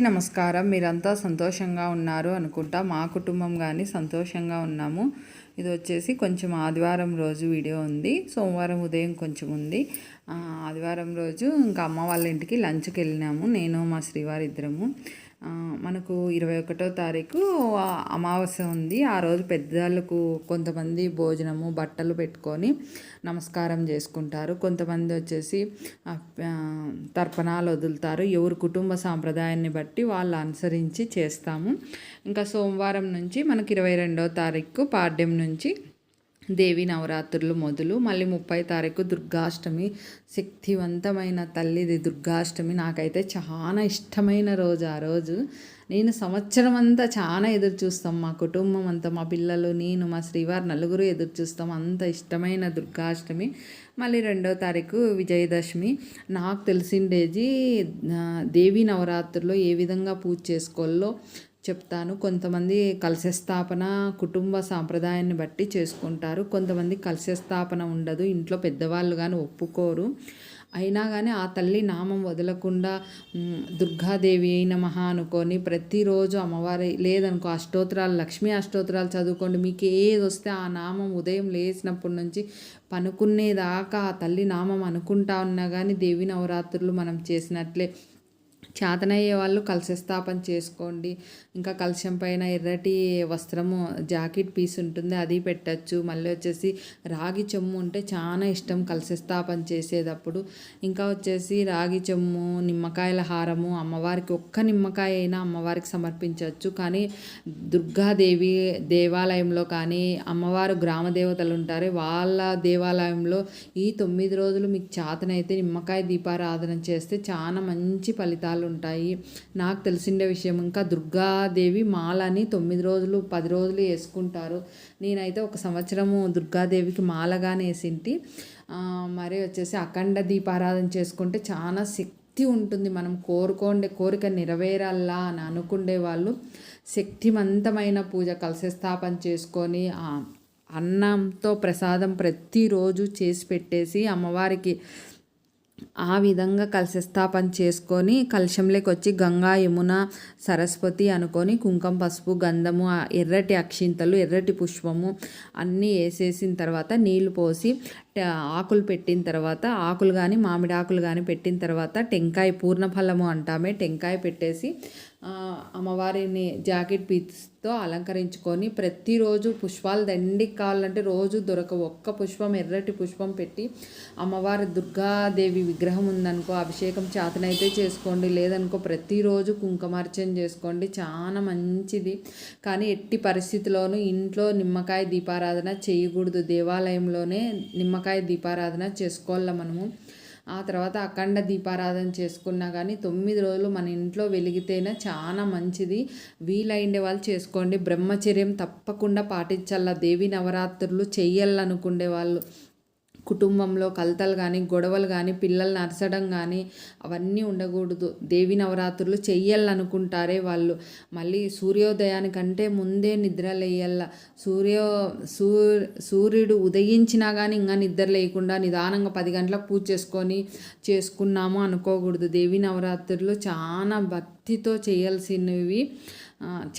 నమస్కారం. మీరంతా సంతోషంగా ఉన్నారు అనుకుంటా. మా కుటుంబం కానీ సంతోషంగా ఉన్నాము. ఇది వచ్చేసి కొంచెం ఆదివారం రోజు వీడియో ఉంది. సోమవారం ఉదయం కొంచెం ఉంది. ఆదివారం రోజు ఇంకా అమ్మ వాళ్ళ ఇంటికి లంచ్కి వెళ్ళినాము. నేను మా శ్రీవారి ఇద్దరము. మనకు ఇరవై ఒకటో తారీఖు అమావాస్య ఉంది. ఆ రోజు పెద్దలకు కొంతమంది భోజనము బట్టలు పెట్టుకొని నమస్కారం చేసుకుంటారు. కొంతమంది వచ్చేసి తర్పణాలు వదులుతారు. ఎవరి కుటుంబ సాంప్రదాయాన్ని బట్టి వాళ్ళు అనుసరించి చేస్తాము. ఇంకా సోమవారం నుంచి మనకి ఇరవై రెండో తారీఖు పాడ్యం నుంచి దేవి నవరాత్రులు మొదలు. మళ్ళీ ముప్పై తారీఖు దుర్గాష్టమి శక్తివంతమైన తల్లిది దుర్గాష్టమి. నాకైతే చాలా ఇష్టమైన రోజు ఆ రోజు. నేను సంవత్సరం అంతా చాలా ఎదురు చూస్తాం. మా కుటుంబం అంతా మా పిల్లలు నేను మా శ్రీవారు నలుగురు ఎదురు చూస్తాం. అంత ఇష్టమైన దుర్గాష్టమి. మళ్ళీ రెండో తారీఖు విజయదశమి. నాకు తెలిసిండేది దేవి నవరాత్రుల్లో ఏ విధంగా పూజ చేసుకోవాలో చెప్తాను. కొంతమంది కలశ స్థాపన కుటుంబ సాంప్రదాయాన్ని బట్టి చేసుకుంటారు. కొంతమంది కలశ స్థాపన ఉండదు. ఇంట్లో పెద్దవాళ్ళు కానీ ఒప్పుకోరు. అయినా కానీ ఆ తల్లి నామం వదలకుండా దుర్గాదేవి అయిన మహా అనుకొని ప్రతిరోజు అమ్మవారి లేదనుకో అష్టోత్తరాలు లక్ష్మీ అష్టోత్తరాలు చదువుకోండి. మీకు ఏది వస్తే ఆ నామం ఉదయం లేచినప్పటి నుంచి పనుకునేదాకా ఆ తల్లి నామం అనుకుంటా ఉన్నా కానీ దేవి నవరాత్రులు మనం చేసినట్లే చేతనయ్యే వాళ్ళు కలశస్థాపన చేసుకోండి. ఇంకా కలశం పైన ఎర్రటి వస్త్రము జాకెట్ పీస్ ఉంటుంది అది పెట్టచ్చు. మళ్ళీ వచ్చేసి రాగి చెమ్ము ఉంటే చాలా ఇష్టం కలశస్థాపన చేసేటప్పుడు. ఇంకా వచ్చేసి రాగి చెమ్ము నిమ్మకాయల హారము అమ్మవారికి ఒక్క నిమ్మకాయ అయినా అమ్మవారికి సమర్పించవచ్చు. కానీ దుర్గాదేవి దేవాలయంలో కానీ అమ్మవారు గ్రామ దేవతలు ఉంటారు వాళ్ళ దేవాలయంలో ఈ తొమ్మిది రోజులు మీకు చేతనైతే నిమ్మకాయ దీపారాధన చేస్తే చాలా మంచి ఫలితాలు ఉంటాయి నాకు తెలిసిన విషయం. ఇంకా దుర్గాదేవి మాలని తొమ్మిది రోజులు పది రోజులు వేసుకుంటారు. నేనైతే ఒక సంవత్సరము దుర్గాదేవికి మాలగానే వేసింటి మరి వచ్చేసి అఖండ దీపారాధన చేసుకుంటే చాలా శక్తి ఉంటుంది. మనం కోరుకోండే కోరిక నెరవేరాలా అని అనుకుండే వాళ్ళు శక్తివంతమైన పూజ కలశ స్థాపన చేసుకొని అన్నంతో ప్రసాదం ప్రతిరోజు చేసి పెట్టేసి అమ్మవారికి ఆ విధంగా కలశస్థాపన చేసుకొని కలశంలోకి వచ్చి గంగా యమున సరస్వతి అనుకొని కుంకుమ పసుపు గంధము ఎర్రటి అక్షింతలు ఎర్రటి పుష్పము అన్నీ వేసేసిన తర్వాత నీళ్ళు పోసి ఆకులు పెట్టిన తర్వాత ఆకులు కానీ మామిడి ఆకులు కానీ పెట్టిన తర్వాత టెంకాయ పూర్ణఫలము అంటామే టెంకాయ పెట్టేసి అమ్మవారిని జాకెట్ పీస్తో అలంకరించుకొని ప్రతిరోజు పుష్పాలు దండికి కావాలంటే రోజు దొరకవు ఒక్క పుష్పం ఎర్రటి పుష్పం పెట్టి అమ్మవారి దుర్గాదేవి విగ్రహం ఉందనుకో అభిషేకం చేతనైతే చేసుకోండి. లేదనుకో ప్రతిరోజు కుంకుమార్చన చేసుకోండి. చాలా మంచిది. కానీ ఎట్టి పరిస్థితిలోనూ ఇంట్లో నిమ్మకాయ దీపారాధన చేయకూడదు. దేవాలయంలోనే నిమ్మకాయ దీపారాధన చేసుకోవాలి మనము. ఆ తర్వాత అఖండ దీపారాధన చేసుకున్నా కానీ తొమ్మిది రోజులు మన ఇంట్లో వెలిగితేనే చాలా మంచిది. వీలైండే వాళ్ళు చేసుకోండి. బ్రహ్మచర్యం తప్పకుండా పాటించాల. దేవి నవరాత్రులు చెయ్యాలనుకునే వాళ్ళు. కుటుంబంలో కలతలు కానీ గొడవలు కానీ పిల్లల్ని అరచడం కానీ అవన్నీ ఉండకూడదు. దేవి నవరాత్రులు చెయ్యాలనుకుంటారే వాళ్ళు. మళ్ళీ సూర్యోదయానికంటే ముందే నిద్ర లేయాల సూర్యో సూ సూర్యుడు ఉదయించినా కానీ ఇంకా నిద్ర లేకుండా నిదానంగా పది గంటలకు పూజ చేసుకొని చేసుకున్నాము అనుకోకూడదు. దేవి నవరాత్రులు చాలా భక్తితో చేయాల్సినవి.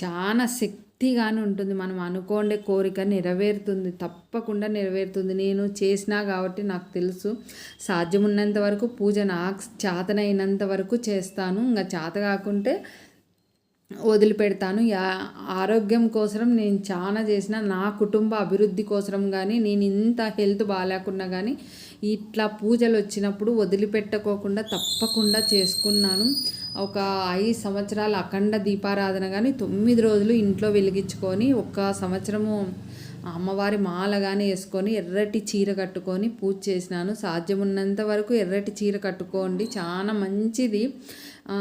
చాలా శక్తి శక్తిగానే ఉంటుంది. మనం అనుకోండే కోరిక నెరవేరుతుంది. తప్పకుండా నెరవేరుతుంది. నేను చేసినా కాబట్టి నాకు తెలుసు. సాధ్యమున్నంత వరకు పూజ నాకు చేతనైనంత వరకు చేస్తాను. ఇంకా చేత కాకుంటే వదిలిపెడతాను. యా ఆరోగ్యం కోసం నేను చాలా చేసిన నా కుటుంబ అభివృద్ధి కోసరం కానీ నేను ఇంత హెల్త్ బాగాలేకున్నా కానీ ఇట్లా పూజలు వచ్చినప్పుడు వదిలిపెట్టుకోకుండా తప్పకుండా చేసుకున్నాను. ఒక ఐదు సంవత్సరాలు అఖండ దీపారాధన కానీ తొమ్మిది రోజులు ఇంట్లో వెలిగించుకొని ఒక సంవత్సరము అమ్మవారి మాల కానీ వేసుకొని ఎర్రటి చీర కట్టుకొని పూజ చేసినాను. సాధ్యమున్నంత వరకు ఎర్రటి చీర కట్టుకోండి. చాలా మంచిది.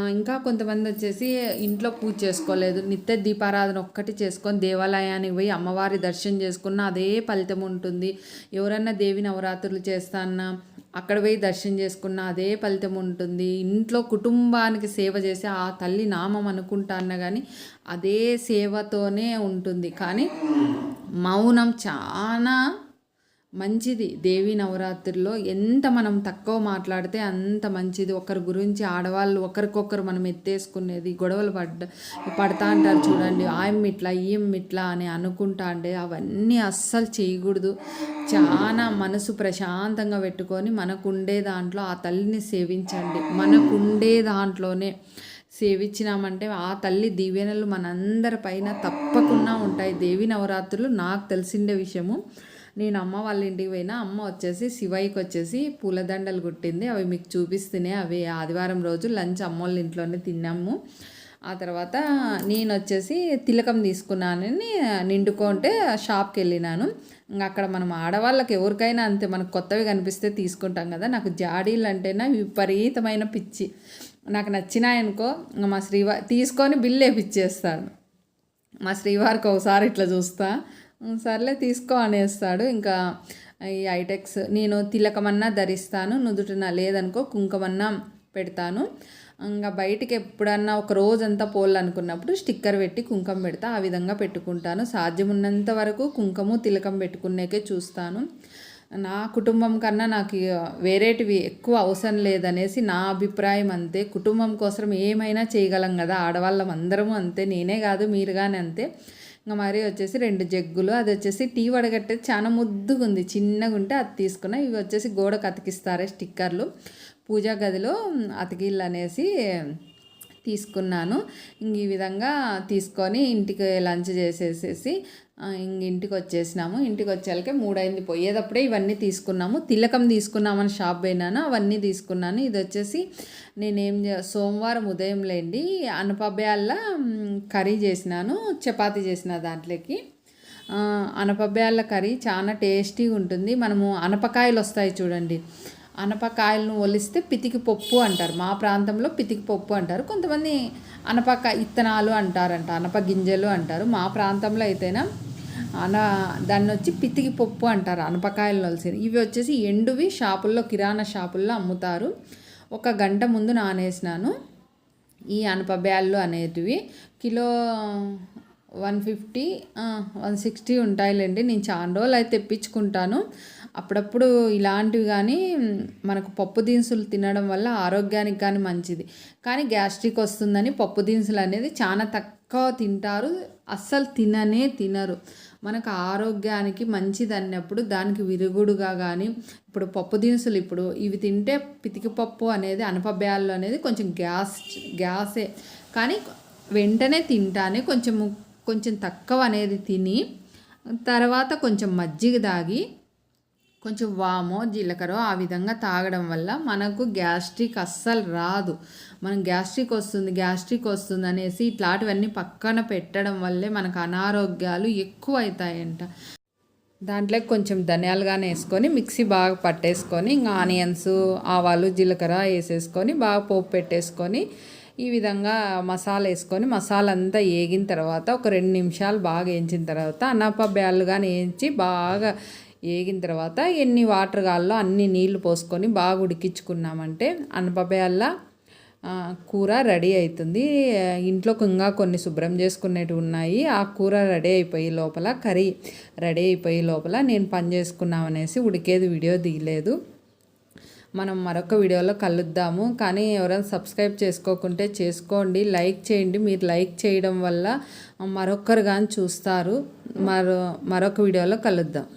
ఇంకా కొంతమంది వచ్చేసి ఇంట్లో పూజ చేసుకోలేదు. నిత్య దీపారాధన ఒక్కటి చేసుకొని దేవాలయానికి పోయి అమ్మవారి దర్శనం చేసుకున్న అదే ఫలితం ఉంటుంది. ఎవరన్నా దేవి నవరాత్రులు చేస్తాన్నా అక్కడ పోయి దర్శనం చేసుకున్న అదే ఫలితం ఉంటుంది. ఇంట్లో కుటుంబానికి సేవ చేసి ఆ తల్లి నామం అనుకుంటా అన్నా కానీ అదే సేవతోనే ఉంటుంది. కానీ మౌనం చాలా మంచిది. దేవి నవరాత్రిలో ఎంత మనం తక్కువ మాట్లాడితే అంత మంచిది. ఒకరి గురించి ఆడవాళ్ళు ఒకరికొకరు మనం ఎత్తేసుకునేది గొడవలు పడ్డ పడతా అంటారు చూడండి. ఆయం ఇట్లా ఈయం ఇట్లా అని అనుకుంటా అంటే అవన్నీ అస్సలు చేయకూడదు. చాలా మనసు ప్రశాంతంగా పెట్టుకొని మనకుండే దాంట్లో ఆ తల్లిని సేవించండి. మనకుండే దాంట్లోనే సేవించినామంటే ఆ తల్లి దీవెనలు మనందరి పైన తప్పకుండా ఉంటాయి. దేవి నవరాత్రులు నాకు తెలిసిండే విషయము. నేను అమ్మ వాళ్ళ ఇంటికి పోయినా అమ్మ వచ్చేసి శివయ్యకి వచ్చేసి పూలదండలు కుట్టింది. అవి మీకు చూపిస్తేనే అవి ఆదివారం రోజు లంచ్ అమ్మోళ్ళ ఇంట్లోనే తిన్నాము. ఆ తర్వాత నేను వచ్చేసి తిలకం తీసుకున్నానని నిండుకుంటే షాప్కి వెళ్ళినాను. ఇంకా అక్కడ మనం ఆడవాళ్ళకి ఎవరికైనా అంతే మనకు కొత్తవి కనిపిస్తే తీసుకుంటాం కదా. నాకు జాడీలు అంటేనా విపరీతమైన పిచ్చి. నాకు నచ్చినాయనుకో మా శ్రీవారి తీసుకొని బిల్లు వేపిచ్చేస్తాను. మా శ్రీవారికి ఒకసారి ఇట్లా చూస్తా. సర్లే తీసుకో అనేస్తాడు. ఇంకా ఈ ఐటెక్స్ నేను తిలకమన్నా ధరిస్తాను నుదుటిన లేదనుకో కుంకుమన్నా పెడతాను. ఇంకా బయటికి ఎప్పుడన్నా ఒక రోజంతా పోలనుకున్నప్పుడు స్టిక్కర్ పెట్టి కుంకం పెడతా ఆ విధంగా పెట్టుకుంటాను. సాధ్యమున్నంత వరకు కుంకము తిలకం పెట్టుకునేకే చూస్తాను. నా కుటుంబం కన్నా నాకు వేరేటివి ఎక్కువ అవసరం లేదనేసి నా అభిప్రాయం అంతే. కుటుంబం కోసం ఏమైనా చేయగలం కదా ఆడవాళ్ళం అందరము అంతే. నేనే కాదు మీరు కానీ అంతే. ఇంకా మరి వచ్చేసి రెండు జగ్గులు అది వచ్చేసి టీ వడగట్టేది చాలా ముద్దుగా ఉంది చిన్నగా ఉంటే అది తీసుకున్నా. ఇవి వచ్చేసి గోడకు అతికిస్తారే స్టిక్కర్లు. పూజా గదిలో అతికిళ్ళు అనేసి తీసుకున్నాను. ఇంక ఈ విధంగా తీసుకొని ఇంటికి లంచ్ చేసేసేసి ఇంక ఇంటికి వచ్చేసినాము ఇంటికి వచ్చేళ్ళకే మూడైంది. పోయేటప్పుడే ఇవన్నీ తీసుకున్నాము. తిలకం తీసుకున్నామని షాప్ పోయినాను. అవన్నీ తీసుకున్నాను. ఇది వచ్చేసి నేనేం సోమవారం ఉదయం లేండి అనపబ్యాల కర్రీ చేసినాను. చపాతీ చేసిన దాంట్లోకి. అనపబ్యాల కర్రీ చాలా టేస్టీగా ఉంటుంది మనము అనపకాయలు వస్తాయి చూడండి. అనపకాయలను ఒలిస్తే పితికి పప్పు అంటారు. మా ప్రాంతంలో పితికి పప్పు అంటారు. కొంతమంది అనపక ఇత్తనాలు అంటారంట అనప గింజలు అంటారు. మా ప్రాంతంలో అయితేనా అన దాన్ని వచ్చి పితికి పప్పు అంటారు. అనపకాయలు నలిసేది ఇవి వచ్చేసి ఎండువి షాపుల్లో కిరాణా షాపుల్లో అమ్ముతారు. ఒక గంట ముందు నానేసినాను. ఈ అనప బ్యాళ్ళు అనేటివి kilo one fifty one sixty ఉంటాయిలేండి. నేను చాలా రోజులు అయితే తెప్పించుకుంటాను. అప్పుడప్పుడు ఇలాంటివి కానీ మనకు పప్పు దినుసులు తినడం వల్ల ఆరోగ్యానికి కానీ మంచిది. కానీ గ్యాస్ట్రిక్ వస్తుందని పప్పు దినుసులు అనేది చాలా తక్కువ తింటారు. అస్సలు తిననే తినరు. మనకు ఆరోగ్యానికి మంచిది అన్నప్పుడు దానికి విరుగుడుగా కానీ ఇప్పుడు పప్పు దినుసులు ఇప్పుడు ఇవి తింటే పితికిపప్పు అనేది అనపబ్యాళ్ళు అనేది కొంచెం గ్యాస్ గ్యాసే. కానీ వెంటనే తింటానే కొంచెం కొంచెం తక్కువ అనేది తిని తర్వాత కొంచెం మజ్జిగ తాగి కొంచెం వామో జీలకర్ర ఆ విధంగా తాగడం వల్ల మనకు గ్యాస్ట్రిక్ అస్సలు రాదు. మనం గ్యాస్ట్రిక్ వస్తుంది గ్యాస్ట్రిక్ వస్తుంది అనేసి ఇట్లాంటివన్నీ పక్కన పెట్టడం వల్లే మనకు అనారోగ్యాలు ఎక్కువ అవుతాయంట దాంట్లో కొంచెం ధనియాలు కానీ వేసుకొని మిక్సీ బాగా పట్టేసుకొని ఇంకా ఆనియన్స్ ఆవాలు జీలకర్ర వేసేసుకొని బాగా పోపు పెట్టేసుకొని ఈ విధంగా మసాలా వేసుకొని మసాలా అంతా వేగిన తర్వాత ఒక రెండు నిమిషాలు బాగా వేయించిన తర్వాత అన్నప బ్యాళ్ళు కానీ వేయించి బాగా వేగిన తర్వాత ఎన్ని వాటర్ కాల్లో అన్ని నీళ్ళు పోసుకొని బాగా ఉడికించుకున్నామంటే అనపబేళ్ళ కూర రెడీ అవుతుంది ఇంట్లో ఇంకా కొన్ని శుభ్రం చేసుకునేటివి ఉన్నాయి. ఆ కూర రెడీ అయిపోయి లోపల కర్రీ రెడీ అయిపోయి లోపల నేను పని చేసుకున్నామనేసి ఉడికేది వీడియో దిగలేదు మనం మరొక వీడియోలో కలుద్దాము. కానీ ఎవరైనా సబ్స్క్రైబ్ చేసుకోకుంటే చేసుకోండి. లైక్ చేయండి. మీరు లైక్ చేయడం వల్ల మరొకరు కానీ చూస్తారు. మరో మరొక వీడియోలో కలుద్దాం.